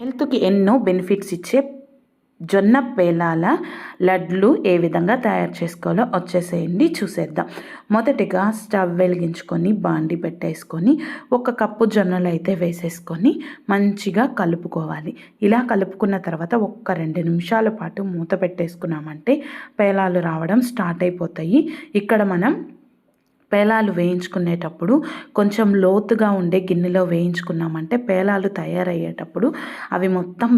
హెల్త్కి ఎన్నో బెనిఫిట్స్ ఇచ్చే జొన్న పేలాల లడ్లు ఏ విధంగా తయారు చేసుకోవాలో వచ్చేసేయండి చూసేద్దాం. మొదటిగా స్టవ్ వెలిగించుకొని బాండి పెట్టేసుకొని ఒక కప్పు జొన్నలు అయితే వేసేసుకొని మంచిగా కలుపుకోవాలి. ఇలా కలుపుకున్న తర్వాత ఒక్క రెండు నిమిషాల పాటు మూత పెట్టేసుకున్నామంటే పేలాలు రావడం స్టార్ట్ అయిపోతాయి. ఇక్కడ మనం పేలాలు వేయించుకునేటప్పుడు కొంచెం లోతుగా ఉండే గిన్నెలో వేయించుకున్నామంటే పేలాలు తయారయ్యేటప్పుడు అవి మొత్తం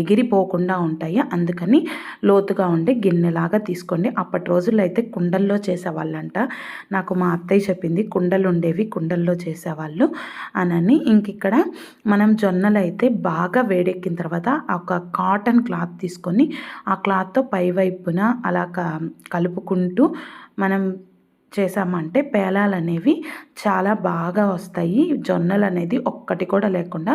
ఎగిరిపోకుండా ఉంటాయి. అందుకని లోతుగా ఉండే గిన్నెలాగా తీసుకోండి. అప్పటి రోజుల్లో అయితే కుండల్లో చేసేవాళ్ళంట. నాకు మా అత్తయ్య చెప్పింది కుండలు ఉండేవి కుండల్లో చేసేవాళ్ళు అనని. ఇంక ఇక్కడ మనం జొన్నలు అయితే బాగా వేడెక్కిన తర్వాత ఒక కాటన్ క్లాత్ తీసుకొని ఆ క్లాత్తో పైవైపున అలా కలుపుకుంటూ మనం చేసామంటే పేలాలు అనేవి చాలా బాగా వస్తాయి. జొన్నలు అనేది ఒక్కటి కూడా లేకుండా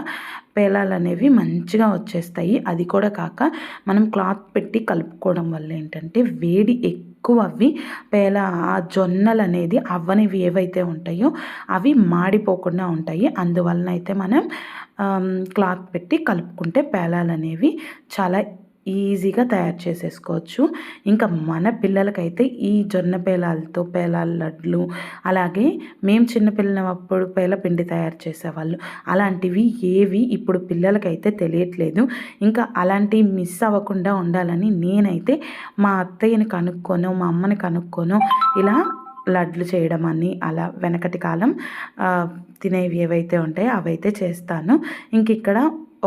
పేలాలు అనేవి మంచిగా వచ్చేస్తాయి. అది కూడా కాక మనం క్లాత్ పెట్టి కలుపుకోవడం వల్ల ఏంటంటే వేడి ఎక్కువ అవి పేల ఆ జొన్నలు అనేది అవ్వనివి ఏవైతే ఉంటాయో అవి మాడిపోకుండా ఉంటాయి. అందువలన అయితే మనం క్లాత్ పెట్టి కలుపుకుంటే పేలాలు అనేవి చాలా ఈజీగా తయారు చేసేసుకోవచ్చు. ఇంకా మన పిల్లలకైతే ఈ జొన్న పేలాలతో పేలాల లడ్లు అలాగే మేము చిన్నపిల్లనప్పుడు పేల పిండి తయారు చేసేవాళ్ళు. అలాంటివి ఏవి ఇప్పుడు పిల్లలకైతే తెలియట్లేదు. ఇంకా అలాంటివి మిస్ అవ్వకుండా ఉండాలని నేనైతే మా అత్తయ్యని కనుక్కోను మా అమ్మని కనుక్కోను ఇలా లడ్లు చేయడం అని అలా వెనకటి కాలం తినేవి ఏవైతే ఉంటాయో అవైతే చేస్తాను. ఇంక ఇక్కడ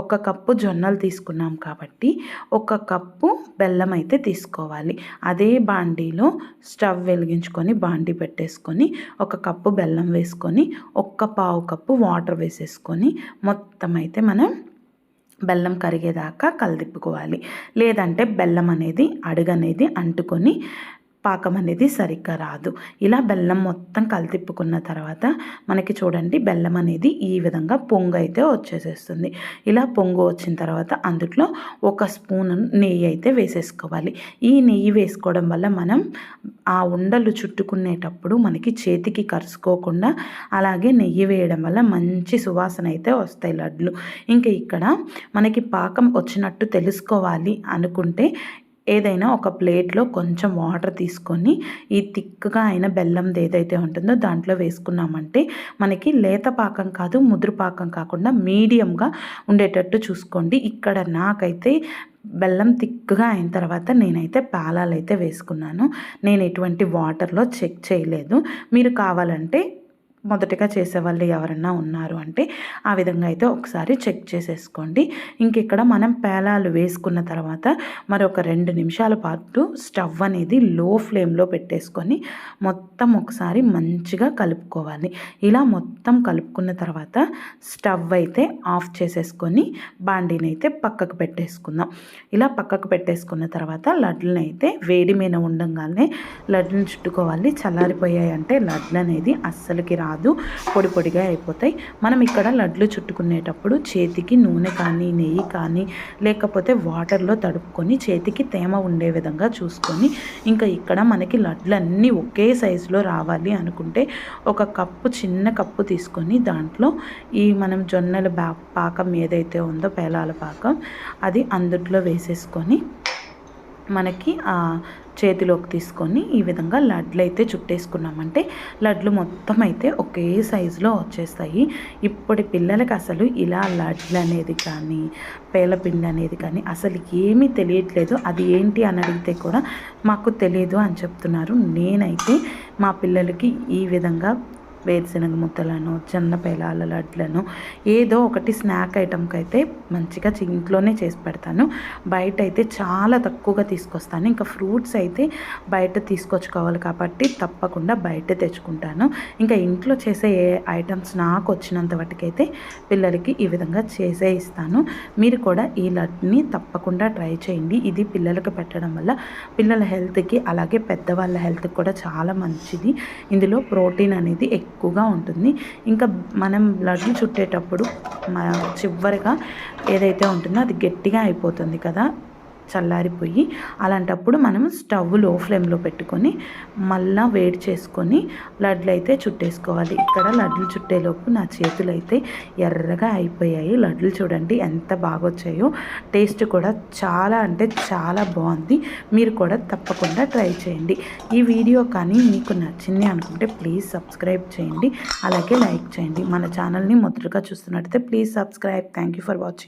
ఒక కప్పు జొన్నలు తీసుకున్నాం కాబట్టి ఒక కప్పు బెల్లం అయితే తీసుకోవాలి. అదే బాండీలో స్టవ్ వెలిగించుకొని బాండీ పెట్టేసుకొని ఒక కప్పు బెల్లం వేసుకొని ఒక్క పావు కప్పు వాటర్ వేసేసుకొని మొత్తం అయితే మనం బెల్లం కరిగేదాకా కలిదిప్పుకోవాలి. లేదంటే బెల్లం అనేది అడుగనేది అంటుకొని పాకం అనేది సరిగ్గా రాదు. ఇలా బెల్లం మొత్తం కలితిప్పుకున్న తర్వాత మనకి చూడండి బెల్లం అనేది ఈ విధంగా పొంగు అయితే వచ్చేసేస్తుంది. ఇలా పొంగు వచ్చిన తర్వాత అందులో ఒక స్పూన్ నెయ్యి అయితే వేసేసుకోవాలి. ఈ నెయ్యి వేసుకోవడం వల్ల మనం ఆ ఉండలు చుట్టుకునేటప్పుడు మనకి చేతికి కరుసుకోకుండా అలాగే నెయ్యి వేయడం వల్ల మంచి సువాసన అయితే వస్తాయి లడ్లు. ఇంకా ఇక్కడ మనకి పాకం వచ్చినట్టు తెలుసుకోవాలి అనుకుంటే ఏదైనా ఒక ప్లేట్లో కొంచెం వాటర్ తీసుకొని ఈ థిక్గా అయిన బెల్లంది ఏదైతే ఉంటుందో దాంట్లో వేసుకున్నామంటే మనకి లేత పాకం కాదు ముదురు పాకం కాకుండా మీడియంగా ఉండేటట్టు చూసుకోండి. ఇక్కడ నాకైతే బెల్లం థిక్గా అయిన తర్వాత నేనైతే పాలాలు అయితే వేసుకున్నాను. నేను ఎటువంటి వాటర్లో చెక్ చేయలేదు. మీరు కావాలంటే మొదటగా చేసేవాళ్ళు ఎవరన్నా ఉన్నారు అంటే ఆ విధంగా అయితే ఒకసారి చెక్ చేసేసుకోండి. ఇంకెక్కడ మనం పేలాలు వేసుకున్న తర్వాత మరొక రెండు నిమిషాల పాటు స్టవ్ అనేది లో ఫ్లేమ్లో పెట్టేసుకొని మొత్తం ఒకసారి మంచిగా కలుపుకోవాలి. ఇలా మొత్తం కలుపుకున్న తర్వాత స్టవ్ అయితే ఆఫ్ చేసేసుకొని బాండీని అయితే పక్కకు పెట్టేసుకుందాం. ఇలా పక్కకు పెట్టేసుకున్న తర్వాత లడ్లను అయితే వేడి మీద ఉండగానే లడ్లను చుట్టుకోవాలి. చల్లారిపోయాయి అంటే లడ్లు అనేది అస్సలుకి రాదు. కాదు పొడి పొడిగా అయిపోతాయి. మనం ఇక్కడ లడ్లు చుట్టుకునేటప్పుడు చేతికి నూనె కానీ నెయ్యి కానీ లేకపోతే వాటర్లో తడుపుకొని చేతికి తేమ ఉండే విధంగా చూసుకొని ఇంకా ఇక్కడ మనకి లడ్లన్నీ ఒకే సైజులో రావాలి అనుకుంటే ఒక కప్పు చిన్న కప్పు తీసుకొని దాంట్లో ఈ మనం జొన్నల బా పాకం ఏదైతే ఉందో పేలాల పాకం అది అందుట్లో వేసేసుకొని మనకి చేతిలోకి తీసుకొని ఈ విధంగా లడ్లు అయితే చుట్టేసుకున్నామంటే లడ్లు మొత్తం అయితే ఒకే సైజులో వచ్చేస్తాయి. ఇప్పటి పిల్లలకి అసలు ఇలా లడ్లు అనేది కానీ పేలపిండి అనేది కానీ అసలు ఏమీ తెలియట్లేదు. అది ఏంటి అని అడిగితే కూడా మాకు తెలియదు అని చెప్తున్నారు. నేనైతే మా పిల్లలకి ఈ విధంగా వేరుశనగ ముద్దలను చిన్న పేలాల లడ్లను ఏదో ఒకటి స్నాక్ ఐటమ్కి అయితే మంచిగా ఇంట్లోనే చేసి పెడతాను. బయట అయితే చాలా తక్కువగా తీసుకొస్తాను. ఇంకా ఫ్రూట్స్ అయితే బయట తీసుకొచ్చుకోవాలి కాబట్టి తప్పకుండా బయట తెచ్చుకుంటాను. ఇంకా ఇంట్లో చేసే ఏ ఐటమ్స్ నాకు వచ్చినంత వాటికైతే పిల్లలకి ఈ విధంగా చేసే ఇస్తాను. మీరు కూడా ఈ లడ్ని తప్పకుండా ట్రై చేయండి. ఇది పిల్లలకు పెట్టడం వల్ల పిల్లల హెల్త్కి అలాగే పెద్దవాళ్ళ హెల్త్కి కూడా చాలా మంచిది. ఇందులో ప్రోటీన్ అనేది ఎక్కువ ఎక్కువగా ఉంటుంది. ఇంకా మనం బ్లడ్ని చుట్టేటప్పుడు చివరిగా ఏదైతే ఉంటుందో అది గట్టిగా అయిపోతుంది కదా. చల్లారిపోయి అలాంటప్పుడు మనం స్టవ్లో ఫ్లేమ్లో పెట్టుకొని మళ్ళా వేడి చేసుకొని లడ్లు అయితే చుట్టేసుకోవాలి. ఇక్కడ లడ్లు చుట్టేలోపు నా చేతులు అయితే ఎర్రగా అయిపోయాయి. లడ్లు చూడండి ఎంత బాగా వచ్చాయో టేస్ట్ కూడా చాలా అంటే చాలా బాగుంది. మీరు కూడా తప్పకుండా ట్రై చేయండి. ఈ వీడియో కానీ మీకు నచ్చింది అనుకుంటే ప్లీజ్ సబ్స్క్రైబ్ చేయండి. అలాగే లైక్ చేయండి. మన ఛానల్ని మొదటగా చూస్తున్నట్టయితే please subscribe. Thank you for watching.